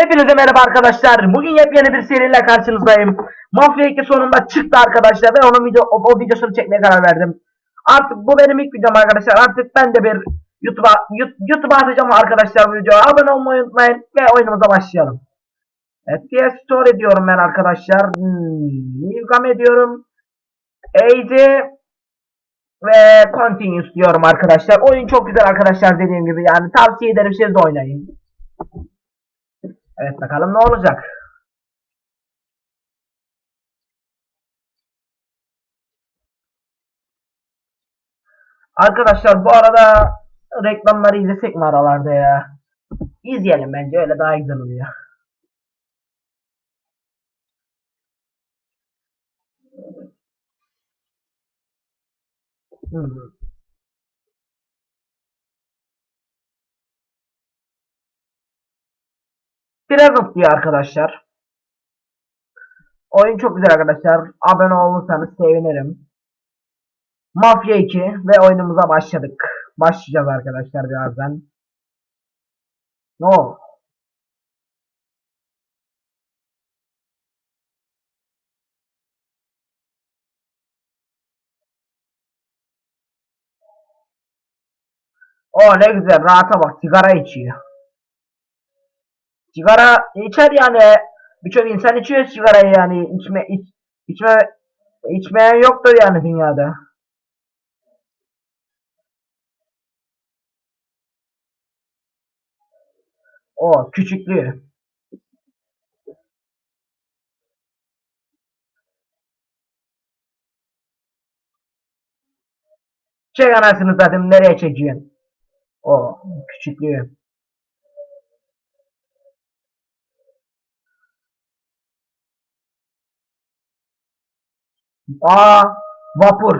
Hepinize merhaba arkadaşlar. Bugün yepyeni bir seriyle karşınızdayım. Mafya 2 sonunda çıktı arkadaşlar ve onun video, o, o videosunu çekmeye karar verdim. Artık bu benim ilk videom arkadaşlar. Artık ben de bir YouTube'a YouTube'a atacağım arkadaşlar bu videoya. Abone olmayı unutmayın ve oyunumuza başlayalım. FPS Story diyorum ben arkadaşlar. Hmm, Newcam ediyorum. AD ve Continuous diyorum arkadaşlar. Oyun çok güzel arkadaşlar dediğim gibi. Yani tavsiye ederim siz de oynayın. Evet bakalım ne olacak. Arkadaşlar bu arada reklamları izlesek mi aralarda ya? İzleyelim bence öyle daha güzel oluyor. Hmm. Present diyor arkadaşlar. Oyun çok güzel arkadaşlar. Abone olursanız sevinirim. Mafya 2 ve oyunumuza başladık. Başlayacağız arkadaşlar birazdan. No. O ne güzel rahata bak sigara içiyor. Sigara içer yani birçok insan içiyor sigarayı yani içme iç, içme içmeyen yoktur yani dünyada. O küçüklüğü. Çek anasını zaten nereye çekiyorsun? O küçüklüğü. Aa vapur.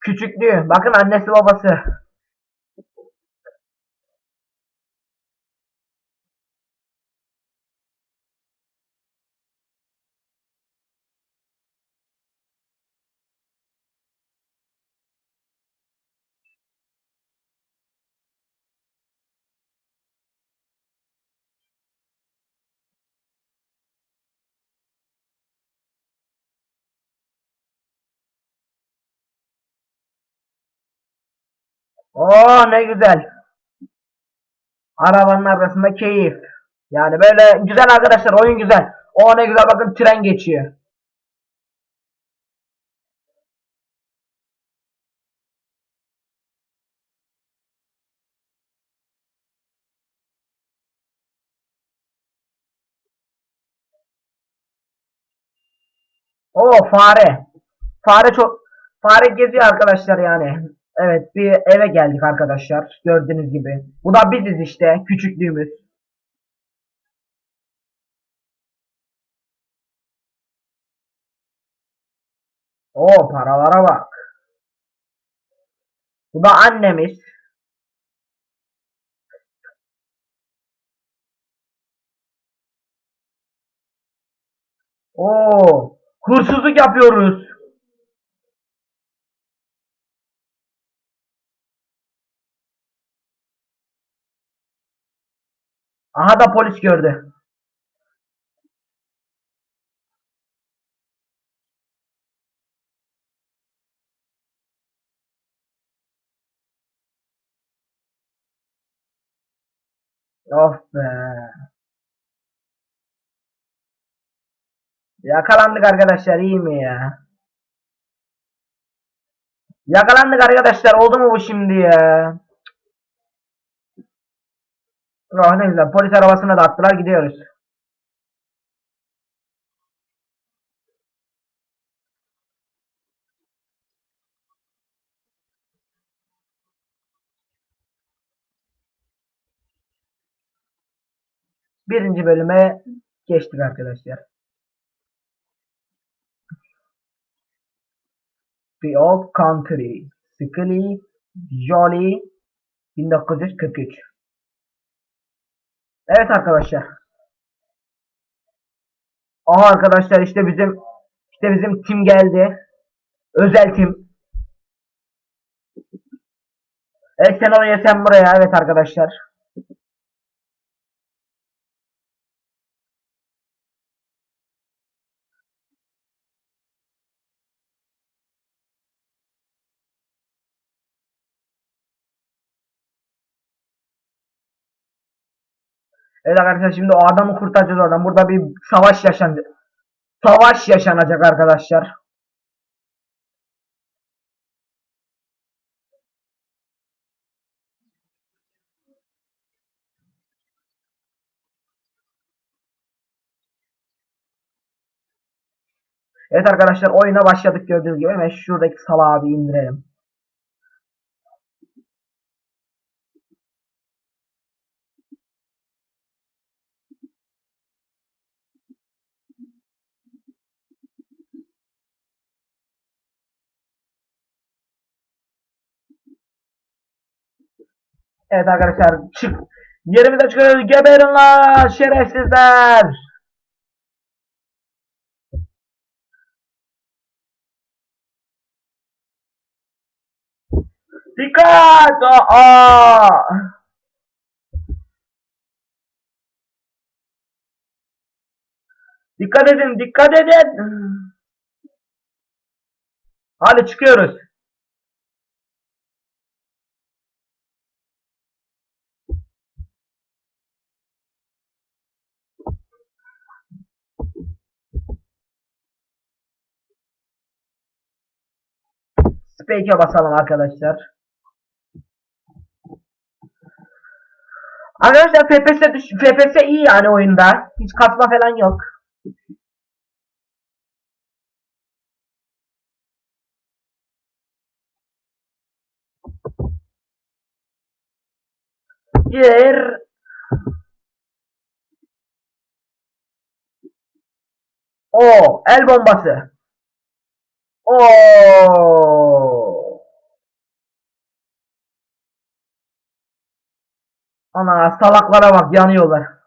Küçüklüğü. Bakın annesi babası. Oo ne güzel. Arabanın arasında keyif. Yani böyle güzel arkadaşlar oyun güzel. O ne güzel bakın tren geçiyor. O fare. Fare çok fare geziyor arkadaşlar yani. Evet bir eve geldik arkadaşlar. Gördüğünüz gibi. Bu da biziz işte. Küçüklüğümüz. O paralara bak. Bu da annemiz. Oo, hırsızlık yapıyoruz. Aha da polis gördü. Of be. Yakalandık arkadaşlar iyi mi ya? Yakalandık arkadaşlar oldu mu bu şimdi ya? Oh ne güzel polis arabasına da attılar gidiyoruz. Birinci bölüme geçtik arkadaşlar. The Old Country. Scully, Jolly, 1943. Evet arkadaşlar. Aha arkadaşlar işte bizim işte bizim tim geldi. Özel tim. Evet sen oraya sen buraya evet arkadaşlar. Evet arkadaşlar şimdi o adamı kurtaracağız oradan. Burada bir savaş yaşanacak. Savaş yaşanacak arkadaşlar. Evet arkadaşlar oyuna başladık gördüğünüz gibi. Hemen şuradaki salağı bir indirelim. Evet arkadaşlar çık. Yerimize çıkıyoruz. Geberin la şerefsizler. Dikkat! Aa! Dikkat edin, dikkat edin. Hadi çıkıyoruz. Space'e basalım arkadaşlar. Arkadaşlar FPS, FPS iyi yani oyunda. Hiç kasma falan yok. Gir. O el bombası. Ana salaklara bak yanıyorlar.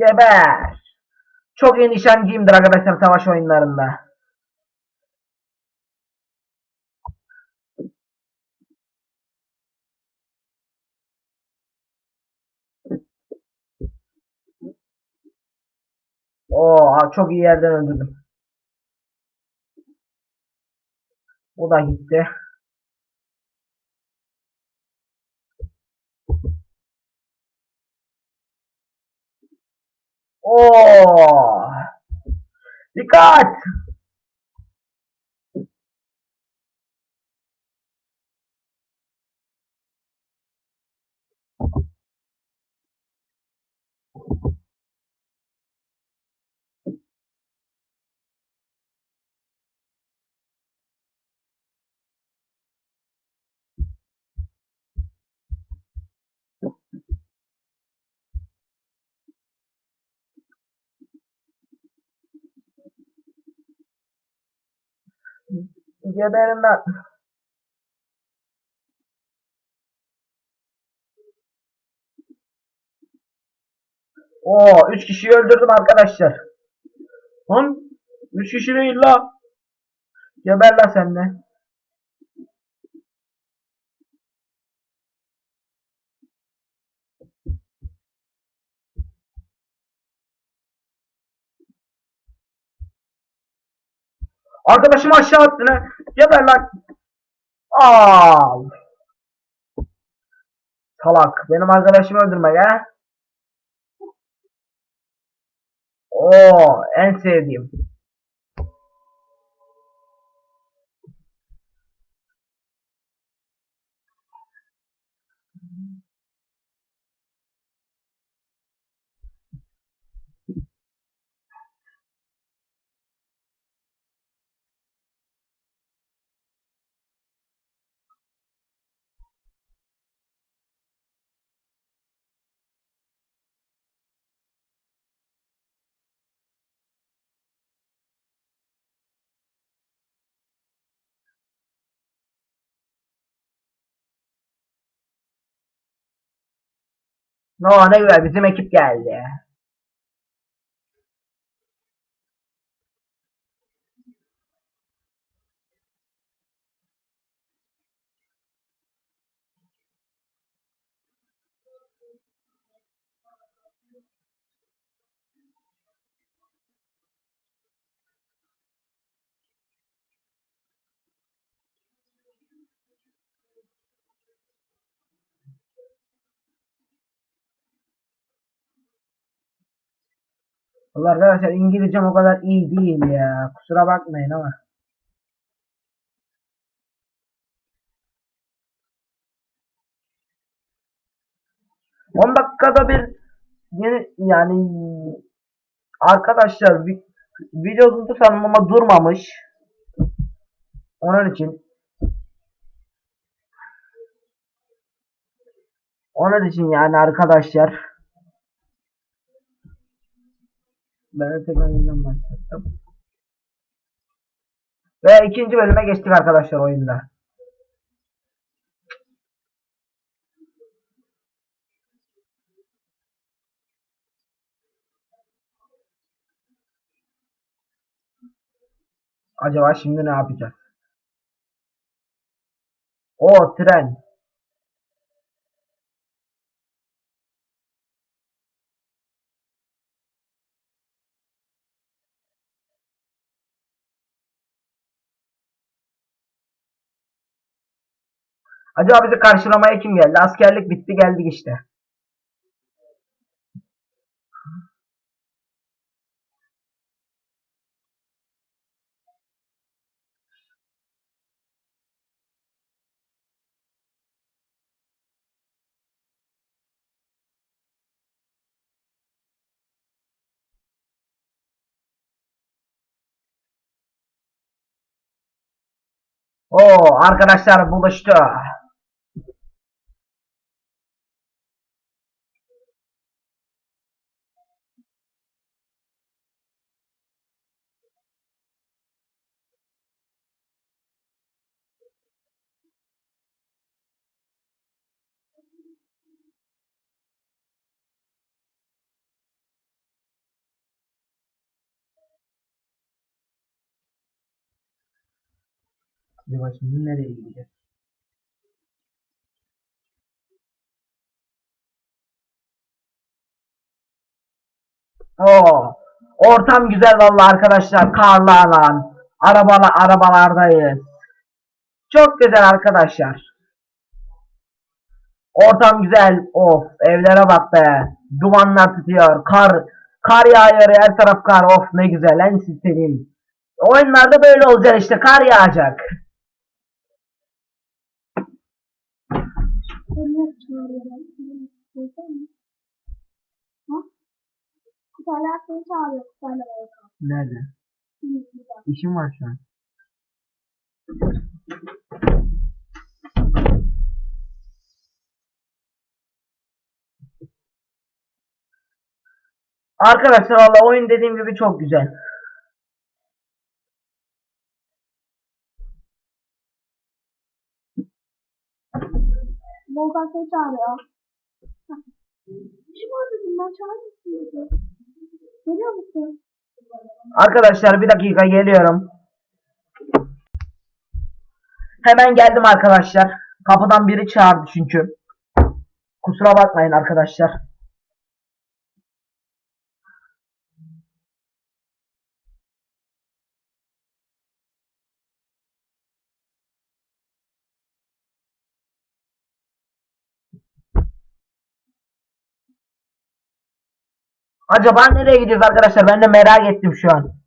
Geber. Çok iyi nişancıyımdır arkadaşlar savaş oyunlarında. Oo, çok iyi yerden öldürdüm. O da gitti. Oo. Dikkat! Geberin lan. Oo, üç kişiyi öldürdüm arkadaşlar. Lan, üç kişi değil la. Geber la sen de. Arkadaşımı aşağı attın ha. Geber lan. Al. Salak. Benim arkadaşımı öldürme ya. Oo, en sevdiğim. No ne güzel bizim ekip geldi. Vallahi arkadaşlar İngilizcem o kadar iyi değil ya. Kusura bakmayın ama. On dakikada bir yeni yani arkadaşlar vi- video uzundu sandım ama durmamış. Onun için onun için yani arkadaşlar ben de başlattım. Ve ikinci bölüme geçtik arkadaşlar oyunda. Acaba şimdi ne yapacağız? O tren. Acaba bizi karşılamaya kim geldi? Askerlik bitti geldik işte. Oo arkadaşlar buluştu. Acaba şimdi nereye gideceğiz? Oo, ortam güzel vallahi arkadaşlar. Karlı alan. Arabalı arabalardayız. Çok güzel arkadaşlar. Ortam güzel. Of, evlere bak be. Dumanlar tutuyor. Kar kar yağıyor. Her taraf kar. Of ne güzel. En istediğim. Oyunlarda böyle olacak işte. Kar yağacak. Seni çağırıyorlar. Duydun mu? Ha? Kutallar seni çağırıyor. Kutallar arasında. Nerede? İşim var şu an. Arkadaşlar valla oyun dediğim gibi çok güzel. Volkan seni çağırıyor. Var dedim ben çağırmışsın dedi. Geliyor musun? Arkadaşlar bir dakika geliyorum. Hemen geldim arkadaşlar. Kapıdan biri çağırdı çünkü. Kusura bakmayın arkadaşlar. Acaba nereye gidiyoruz arkadaşlar? Ben de merak ettim şu an.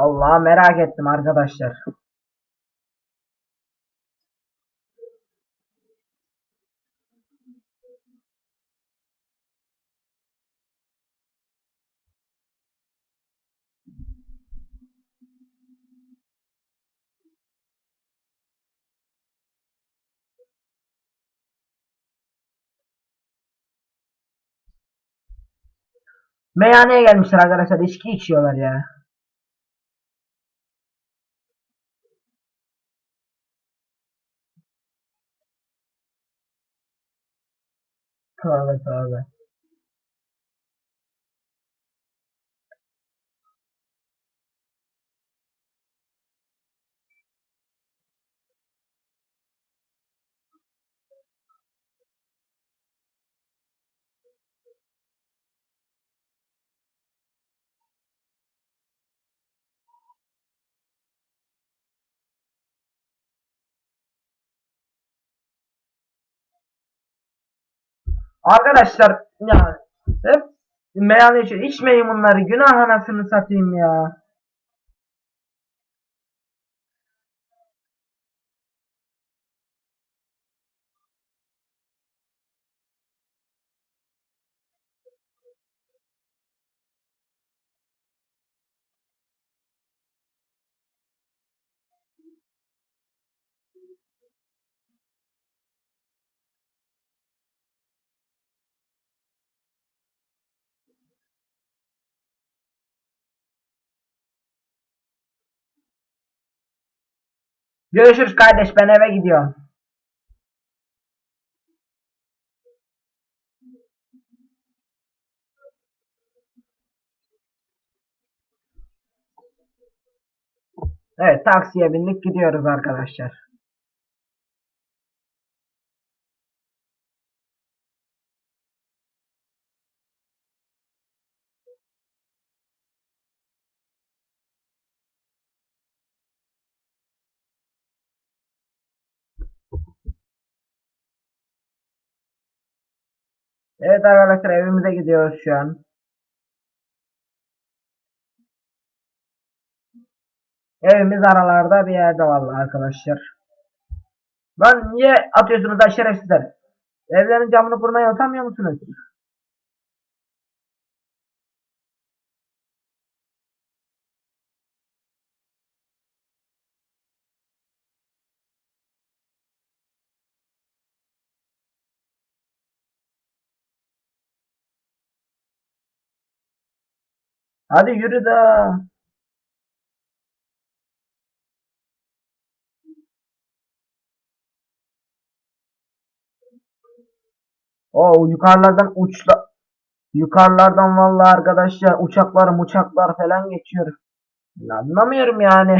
Allah merak ettim arkadaşlar. Meyhaneye gelmişler arkadaşlar. içki içiyorlar ya. 知道了，知道了 Arkadaşlar ya hep meyhane içiyor. İçmeyin bunları. Günah anasını satayım ya. Görüşürüz kardeş ben eve gidiyorum. Evet taksiye bindik gidiyoruz arkadaşlar. Evet arkadaşlar evimize gidiyoruz şu an. Evimiz aralarda bir yerde vallahi arkadaşlar. Lan niye atıyorsunuz da şerefsizler? Evlerin camını kurmayı utanmıyor musunuz? Hadi yürü de. O yukarılardan uçla yukarılardan vallahi arkadaşlar uçaklar uçaklar falan geçiyor. Anlamıyorum yani.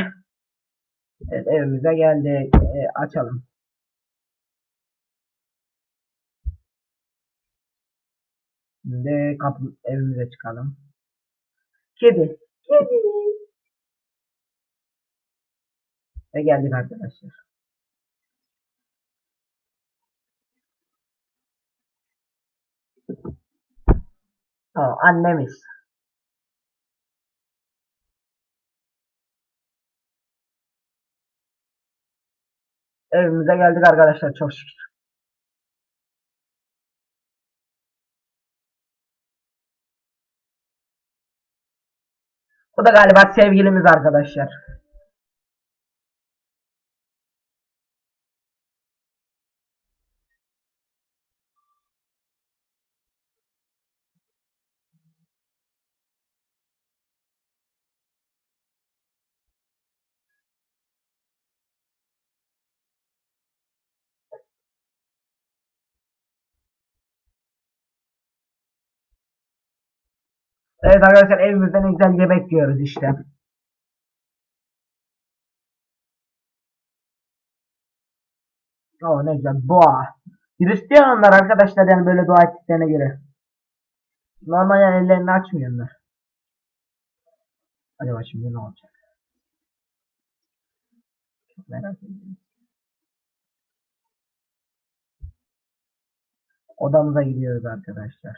Evet evimize geldik. Ee, açalım. Şimdi kapı evimize çıkalım. Kedi. Kedi. Ve geldik arkadaşlar. O annemiz. Evimize geldik arkadaşlar çok şükür. Bu da galiba sevgilimiz arkadaşlar. Evet arkadaşlar evimizde ne güzel yemek yiyoruz işte. Oo ne güzel boğa. Hristiyanlar arkadaşlar yani böyle dua ettiklerine göre. Normal yani ellerini açmıyorlar. Acaba şimdi ne olacak? Odamıza gidiyoruz arkadaşlar.